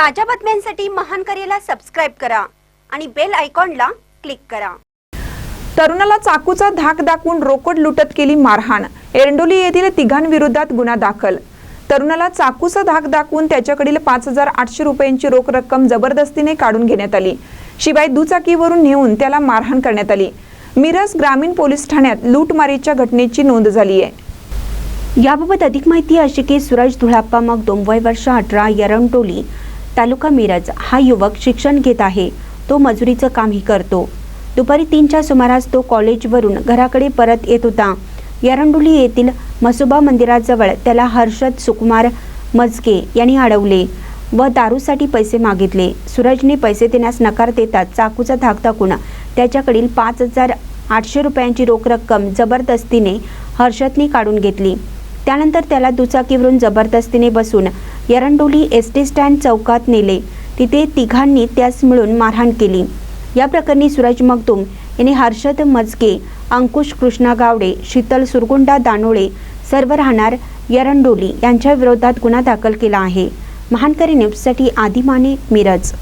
ताज्या बातम्यांसाठी महान करेला सबस्क्राईब करा आणि बेल आयकॉनला क्लिक करा. तरुणाला चाकूचा धाक दाखवून रोकड लुटत केली मारहाण. एरंडोली येथील तिघांविरोधात गुन्हा दाखल. तरुणाला चाकूचा धाक दाखवून त्याच्याकडील पाच हजार आठशे रुपयांची रोख रक्कम जबरदस्तीने काढून घेण्यात आली. शिवाय दुचाकीवरून नेऊन त्याला मारहाण करण्यात आली. मिरज ग्रामीण पोलीस ठाण्यात लूटमारीच्या घटनेची नोंद झाली आहे. याबाबत अधिक माहिती अशी की सूरज धुळाप्पा मग वय वर्ष अठरा यरमटोली तालुका मिरज हा युवक शिक्षण घेत आहे. तो मजुरीचं कामही करतो. दुपारी तीनच्या सुमारास तो कॉलेजवरून घराकडे परत येत होता. यारंडुली येथील मसोबा मंदिराजवळ त्याला हर्षद सुकुमार मजके यांनी अडवले व दारूसाठी पैसे मागितले. सूरजने पैसे देण्यास नकार देतात चाकूचा धाक दाखवून त्याच्याकडील पाच हजार आठशे रुपयांची रोख रक्कम जबरदस्तीने हर्षदने काढून घेतली. त्यानंतर त्याला दुचाकीवरून जबरदस्तीने बसून एरंडोली एस टी स्टँड चौकात नेले. तिथे तिघांनी त्यास मिळून मारहाण केली. या प्रकरणी सूरज मगदूम यांनी हर्षद मजगे अंकुश कृष्णा गावडे शीतल सुरगुंडा दानोळे सर्व राहणार यरंडोली यांच्या विरोधात गुन्हा दाखल केला आहे. महानकरी न्यूजसाठी आदिमाने मिरज.